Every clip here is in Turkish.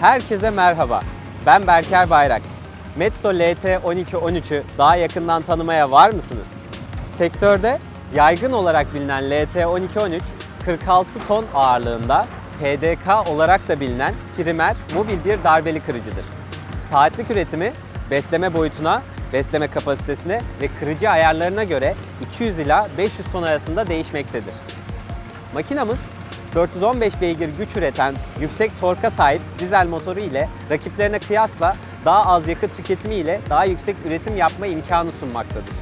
Herkese merhaba. Ben Berker Bayrak. Metso LT 1213'ü daha yakından tanımaya var mısınız? Sektörde yaygın olarak bilinen LT 1213 46 ton ağırlığında PDK olarak da bilinen primer mobil bir darbeli kırıcıdır. Saatlik üretimi besleme boyutuna, besleme kapasitesine ve kırıcı ayarlarına göre 200 ila 500 ton arasında değişmektedir. Makinamız 415 beygir güç üreten yüksek torka sahip dizel motoru ile rakiplerine kıyasla daha az yakıt tüketimi ile daha yüksek üretim yapma imkanı sunmaktadır.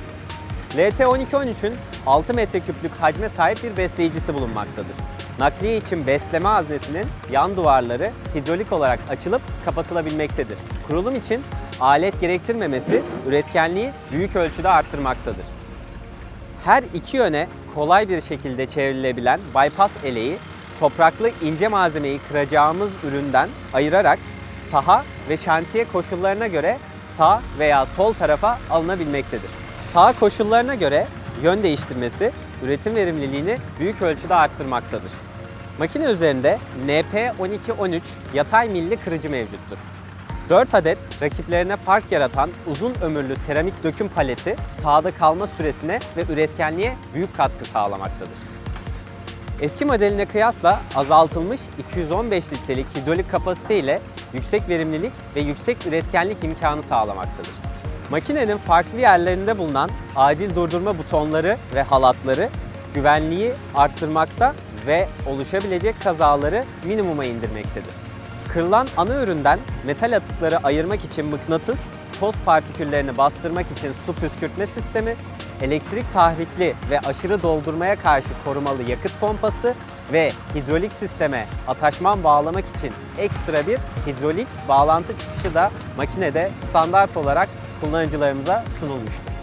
LT1213'ün 6 metreküplük hacme sahip bir besleyicisi bulunmaktadır. Nakliye için besleme haznesinin yan duvarları hidrolik olarak açılıp kapatılabilmektedir. Kurulum için alet gerektirmemesi üretkenliği büyük ölçüde arttırmaktadır. Her iki yöne kolay bir şekilde çevrilebilen bypass eleği topraklı ince malzemeyi kıracağımız üründen ayırarak saha ve şantiye koşullarına göre sağ veya sol tarafa alınabilmektedir. Sağ koşullarına göre yön değiştirmesi üretim verimliliğini büyük ölçüde arttırmaktadır. Makine üzerinde NP1213 yatay milli kırıcı mevcuttur. 4 adet rakiplerine fark yaratan uzun ömürlü seramik döküm paleti sahada kalma süresine ve üretkenliğe büyük katkı sağlamaktadır. Eski modeline kıyasla azaltılmış 215 litrelik hidrolik kapasite ile yüksek verimlilik ve yüksek üretkenlik imkanı sağlamaktadır. Makinenin farklı yerlerinde bulunan acil durdurma butonları ve halatları güvenliği arttırmakta ve oluşabilecek kazaları minimuma indirmektedir. Kırılan ana üründen metal atıkları ayırmak için mıknatıs, toz partiküllerini bastırmak için su püskürtme sistemi, elektrik tahrikli ve aşırı doldurmaya karşı korumalı yakıt pompası ve hidrolik sisteme ataşman bağlamak için ekstra bir hidrolik bağlantı çıkışı da makinede standart olarak kullanıcılarımıza sunulmuştur.